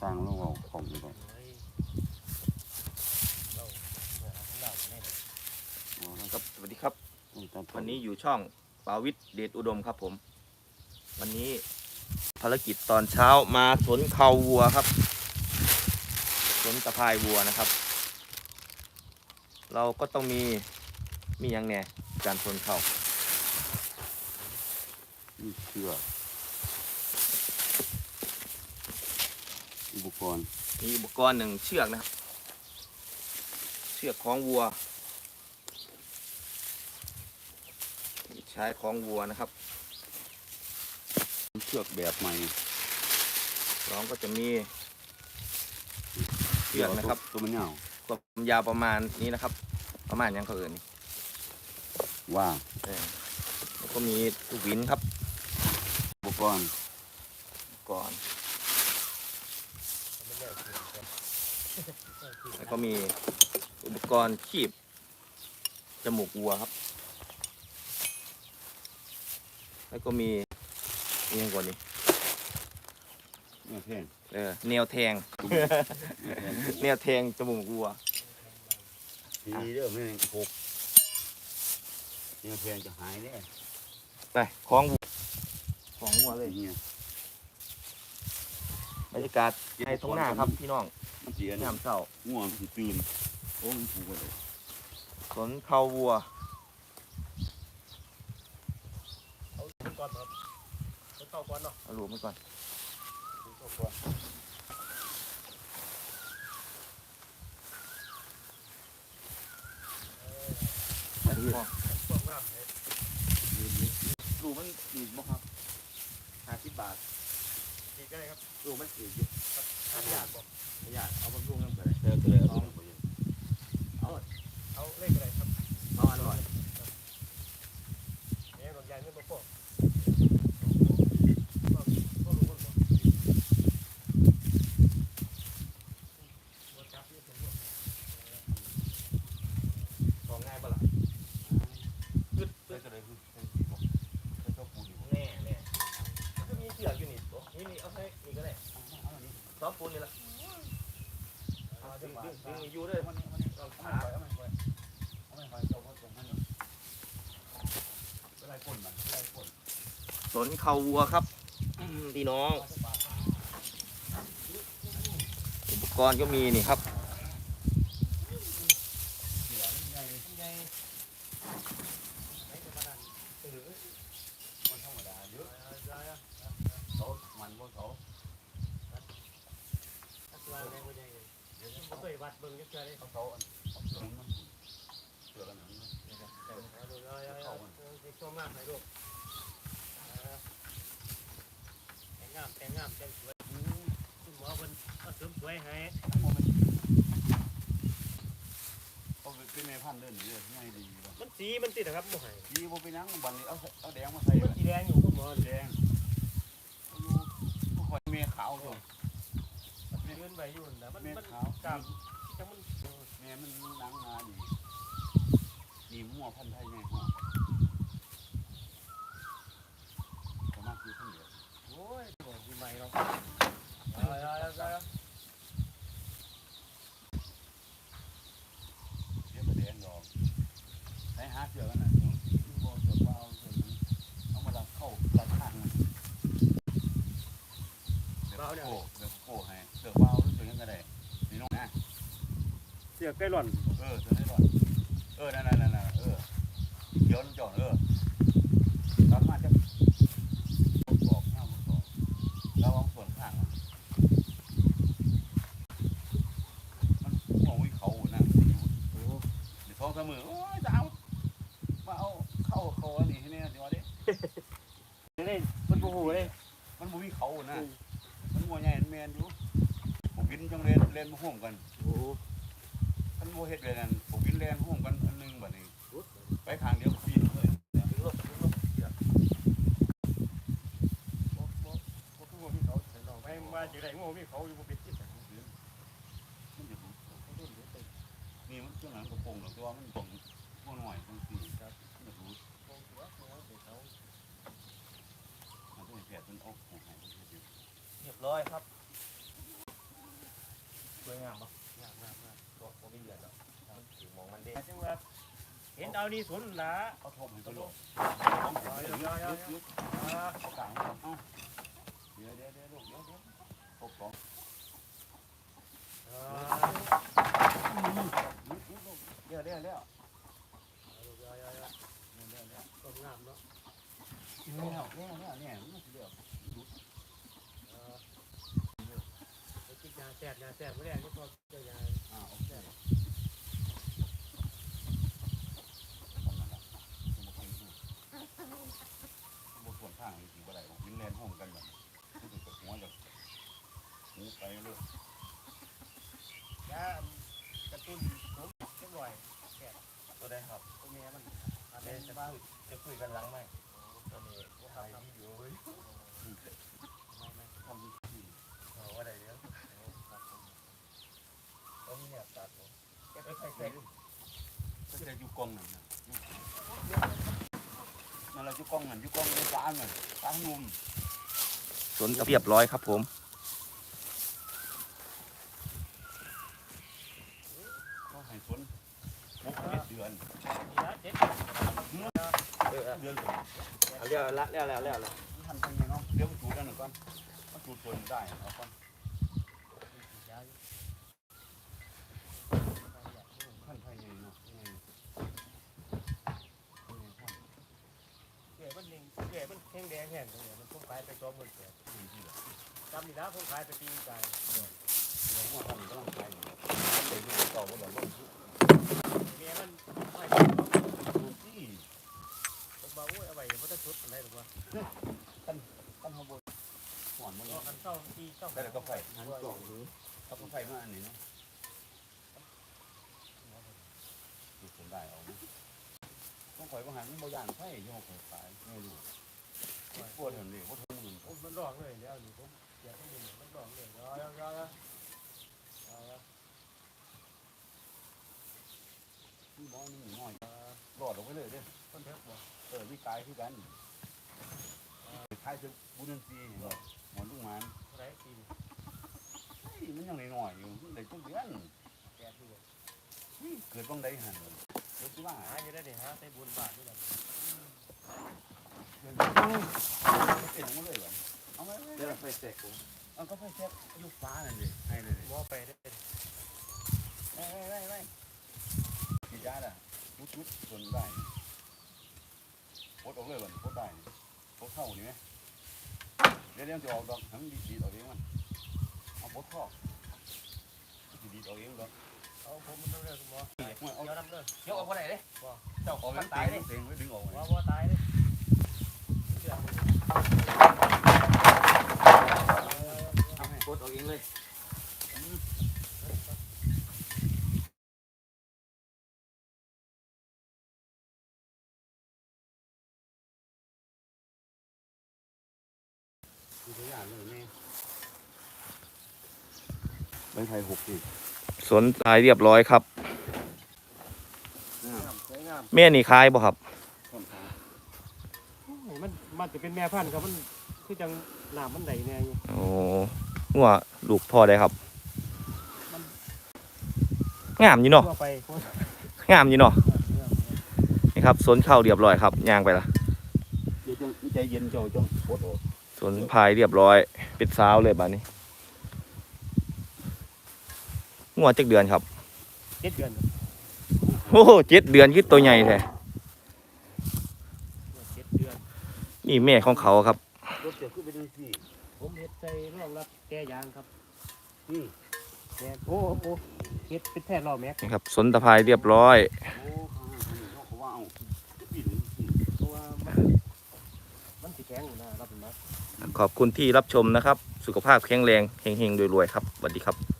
สร้างแล้วเอาของอยู่ก่อนเราเราเราแน่เลยอ๋อครับสวัสดีครับต้องตัดต้วันนี้อยู่ช่องปาวิทย์เดชอุดมครับผม วันนี้ภารกิจตอนเช้ามาสนเขาวัวครับ สนตะพายวัวนะครับ เราก็ต้องมีมีอย่างแหน่การสนเขานี่เชือก อุปกรณ์ มีอุปกรณ์หนึ่งเชือกนะครับ เชือกของวัว ใช้ของวัวนะครับ เชือกแบบใหม่สองก็จะมีเชือกนะครับตัวมันยาวความยาวประมาณนี้นะครับ ประมาณยังเขาเอ่ยนี่ว่างเออแล้วก็มีลูกวินครับ อุปกรณ์ก่อนมันเลิกกินกัน แล้วก็มีอุปกรณ์คีบจมูกวัวครับ แล้วก็มีเอียงกว่านี้เนี่ยแพงเออแนวแทง แนวแทงจมูกวัวทีเด้อไม่หกเนี่ยแพงจะหายแน่ไปคล้องวัวของวัวเลยเนี่ยบรรยากาศในทุ่งนาครับพี่น้องมัน เสียยานะมเช้าง่วงสิตื่นโอ้มันถูกเลยสนเขาวัวเอาก่อนครับเอาเข้าก่อนเนาะเอาลูกมันก่อนเอาเข้าก่อนอันนี้พ่อพวกน้ำเนี่ยลูกมันสี่บ่ครับห้าสิบบาทดีก็ได้ครับลูกมันสี่อยู่ทานยากบอก ไม่อยากเอาบำรุงน้ำเกลือเจอเกลือเอาเอาเลขอะไรครับเอาอร่อยเนี่ยรถใหญ่ไม่บอกพวกพวกพวกรู้คนบอกบ่จับเนี่ยผมบอกของง่ายปะล่ะยึดไปก็เลยคือเป็นสีบอกเป็นตัวปูนอยู่แน่แน่มันก็มีเสือกอยู่นี่ตัวนี่นี่เอาใส่นี่ก็ได้ซอฟปูนนี่ละเอา ดึงงหวะดึงดึงอยู่ด้วยมันมันเอาขาเอามันไปเอามันไปเจ้าพ่อตรงนั้นอะไรคนมันอะไรคนสนเขาวัวครับพี่น้อง อุปกรณ์ก็มีนี่ครับ มันธรรมดาเยอะเขามันว่าเขา บ่เคย วัดเบิ่งจักเทื่อเลยเขาเขาอันเขาเสือมันเสือกันหนังเอาดูเอาเอาเอาเอาไปชมงามให้ลูกเอาแต่งงามแต่งงามแต่งสวยคุณหมอเพิ่นเอาเสริมสวยให้เขาเป็นแม่พันธุ์เดินเยอะง่ายดีว่ะมันสีมันติดนะครับบ่ให้ดีบ่ไปนั่งบันนี้เอาเอาแดงมาใส่มันสีแดงอยู่คุณหมอแดงเอาอยู่ผู้คอยเมฆขาวอยู่ ยืนไว้อยู่นั่นนะมันเมฆมันขาว กล้ามจังมันแม่มันหนังนาดีดีมั่วพันธุ์ไทยแม่หัวประมาณคือคนเดียวโอ้ยบ่ดีใหม่เนาะเอาเอาเอาเอาเดี๋ยวมาแดงดอกไปหาเสือกันน่ะเนาะบ่เสือเบาเสือนั้นเอามาดับเข้าดับข้างมันเดี๋ยวโค้เดี๋ยวโค้ให้เสือเบาหรือเสือยังไงได้นี่น้องนะ เสียใกล้หล่อนเออเสือได้หรอเออนั่นนั่นนั่นเออเดี๋ยวน้ำจอดเออสามารถจะบอกห้ามบอกระวังส่วนข้างมันมันห่วงวิเขาน่ะอยู่เดี๋ยวท้องเสมอโอ้ยจะเอามาเอาเข้าเขาอันนี้ให้แน่ดีวะดินี่มันบ่ฮู้เลยมันบ่มีเขาน่ะมันบ่ใหญ่มันแมนอยู่ผมกินจังเรียนเรียนมาห่วมกันโอ้ มันบ่เฮ็ดเลยนั่นผมกินเรียนห่วมกันอันหนึงบัดนี้ไปข้างเดียวปีนเลยถึงรถถึงรถบ่บ่บ่คือบ่มีเขาใส่น้องไปว่าจังได๋บ่มีเขาอยู่บ่เป็นจิตมันจะรู้นี่มันช่วงหลังกระโปรงหรอกแต่ว่ามันตรงพวกหน่อยบางทีครับมันจะรู้มันต้องแผลมันออกหัวหายมันจะเรียบร้อยครับงามปะงามงามงาม จังว่าเห็นเอานี่สนละเขาทมให้ตัวโลกเอาเดี๋ยวเดี๋ยวเดี๋ยวเดี๋ยวอ่าเขากลางเอาเดี๋ยวเดี๋ยวเดี๋ยวลูกเดี๋ยวเดี๋ยวหกสองอ่าเดี๋ยวเดี๋ยวเดี๋ยวเอาเดี๋ยวเดี๋ยวเดี๋ยวเดี๋ยวเดี๋ยวต้นงามเนาะเดี๋ยวเดี๋ยวเดี๋ยวเนี่ยมันสิเดี๋ยวอ่าไปกินยาแซ่บยาแซ่บไม่ได้ก็พอเจ้ายาอ่าโอเค บทส่วนข้างนี่ถือว่าไรยินแลนห้องกันแบบรู้สึกกับหัวแบบหูไปเลยยากระตุ้นผมเรียบร้อยก็ได้ครับตัวเมียมันอันนี้จะคุยจะคุยกันหลังไหมตอนนี้พวกเราทำอยู่เว้ยไม่ไม่ทำดีที่เอาว่าได้เรื่องต้องมีเนี่ยตัดเนาะแค่ใส่ใส่ก็จะอยู่กองนั่นนะนั่นเรา อยู่กองนั่นอยู่กองในฟ้านั่นฟ้านุ่มสนเรียบร้อยครับผม เขาให้สวนหกเจ็ดเดือนนี่นะเจ็ดเออเดือนเลยเอาเรียกละเรียกแล้วเรียกแล้วทำยังไงเนาะเดี๋ยวมันจูดแล้วหนึ่งก่อนมันจูดตัวได้เอาก่อน ยาอยู่ ขั้นไฟยังไงเนาะยังไงยังไงขั้น เกยมันนิ่งเกยมัน แห้งตรงนี้มันพุ่งขายไปสองหมื่นแปดยังที่แบบจำนี่นะพุ่งขายไปปีกายเดี๋ยวว่าทำก็ต้องใช้เนาะเนี่ยต่อก็แบบว่าเมียมันไม่ดูสิผมบอกว่าเอาไว้เพราะถ้าชุดอะไรหรือว่าขั้นขั้นข้างบนหอนมันก็คันเศร้าปีเศร้าแล้วก็ไฟหันกล่องนี้เขาก็ไฟมาอันนี้เนาะดูผมได้เอาไหมต้องคอยก็หันมันบ่ย่านไฟย่อคอยสายไม่รู้ ปวดเห็นดิว่าทุ่งมันโอ้มันร้องเลยเดี๋ยวนี่ผมอยากให้ดูมันร้องเลยรอยรอยรอยที่บ้านนี่น้อยรอดออกไปเลยเด้คนเถอะบ่เออวิกายคือกันคล้ายจะบุญซีเห็นบ่หมอนลูกหมันไรปีมันยังหน้อยอยู่ได้จักเดือนแปดเดือนเฮ้ยเกิดบ้างได้หันเลยเดี๋ยวสิว่าหาอยู่ได้ดิฮะใส่บุญบาทนี่แหละเกิด เป็นของมันเลยว่ะเอาไว้เรียกไฟแตกผมเอาก็ไฟแช็กลูกฟ้านั่นดิให้เลยดิมอไปได้ไว้ไว้ไว้กินยาล่ะชุดชุดส่วนได้ปดออกเลยวันปดได้ปดเข้านี่ไหมเดี๋ยวเดี๋ยวจะออกดอกทั้งดีดีออกเองมันเอาปดเข้าดีดีออกเองดอกเอาผมมันต้องเลิกหมอเอเดี๋ยวน้ำเลิกเดี๋ยวออกมาไหนเด้เจ้าของมันตายเลยเต็งไว้ดึงออกว่าไว้ว่าตายเลยเชื่อเอาให้ กดออกเองเลยดูตัวอย่างเลยแม่ใบไทยหกสิบสนตายเรียบร้อยครับสวยงามแม่นี่คายบ่ครับ ต้นขามันมันจะเป็นแม่พันธุ์ครับมันคือจังหนามมันไหลแน่อยู่โอ้หัวลูกพ่อได้ครับ งามอยู่เนาะทั่วไปงามอยู่เนาะนี่ครับสนเข้าเรียบร้อยครับย่างไปละเดี๋ยวจงใจเย็นเจ้าจ้องปวดออกสนพายเรียบร้อยปิดสาวเลยบ้านี้งัวจักเดือนครับ เจ็ดเดือน โอ้โหเจ็ดเดือนคือตัวใหญ่แท้ เจ็ดเดือน นี่แม่ของเขาครับรถเดี๋ยวขึ้นไปดูสิผมเฮ็ดใส่ร่องรับแก้ยางครับนี่แก้โอ้โอ้เฮ็ดเป็นแพทย์รอแม็กนี่ครับสนตะพายเรียบร้อยโอ้ข้างหน้าเขาเขาว่าเอาจะปิดหรือสิเพราะว่ามันมันสิแข็งอยู่นะรับเป็นมัดขอบคุณที่รับชมนะครับ สุขภาพแข็งแรงเฮงๆรวยๆครับสวัสดีครับ